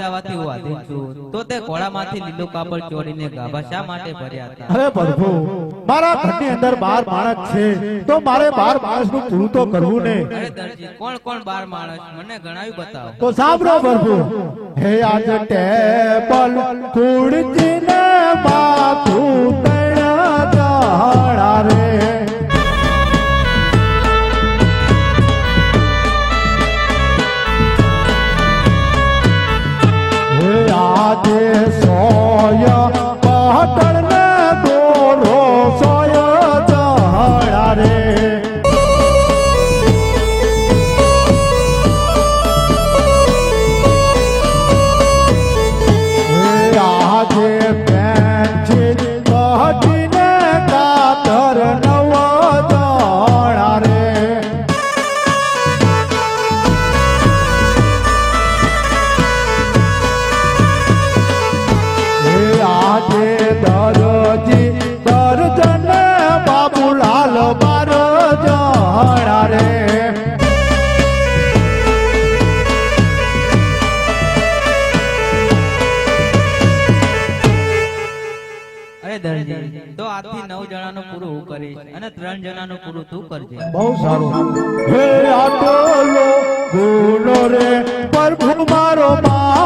તારા હું આધીન છું. તો તે ઘોડામાંથી લીલું કાપડ ચોરીને ગાભા શા માટે ભર્યા હતા? હવે પ્રભુ મારા ઘરની અંદર બાર માણસ છે. તો મારે બાર માણસનું પૂરું તો કરવું ને. અરે દરજી કોણ કોણ બાર માણસ? મને ગણાવી બતાવો. તો સાંભળો પ્રભુ. હે આજ ટેબલ ખુરચી ને માથું દરજી થી નવ જણાનું પૂરું હું કરીશ અને ત્રણ જણાનું પૂરું તું કરજે. બહુ સારું. હે આટલો ગુનો રે પ્રભુ મારો માફ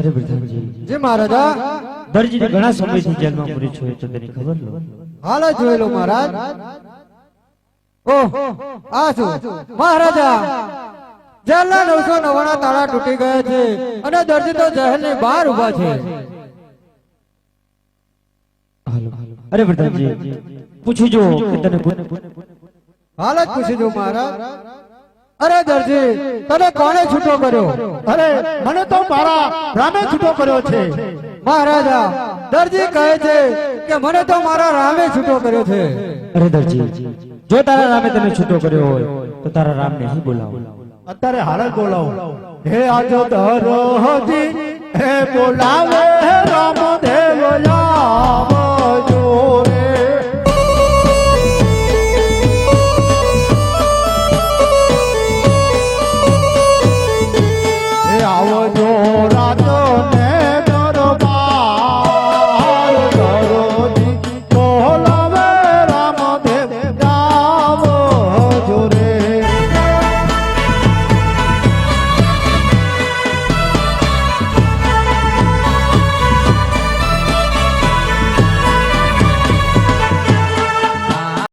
અરે પ્રધાનજી જે મહારાજા દરજી ઘણા સમયથી જેલમાં પૂરી છું તો તેની ખબર લો. હાલ જ જોઈ લો મહારાજ. ઓહ આ શું? મહારાજા જેલના નવસો નવાણા તાળા તૂટી ગયા છે અને દર્દી તો જહેરની બહાર ઊભા છે. અરે પ્રધાનજી પૂછી જો કે તને હાલ જ પૂછી જો મહારાજ. અરે દરજી તને કોણે છૂટો કર્યો? અરે મને તો મારા રામે છૂટો કર્યો છે. મહારાજા દરજી કહે છે કે મને તો મારા રામે છૂટો કર્યો છે. અરે દરજી જો તારા રામે તને છૂટો કર્યો હોય તો તારા રામને અહીં બોલાવો. અત્યારે હાલ જ બોલાવો. હે આજો દરજી હે બોલાવે. રામ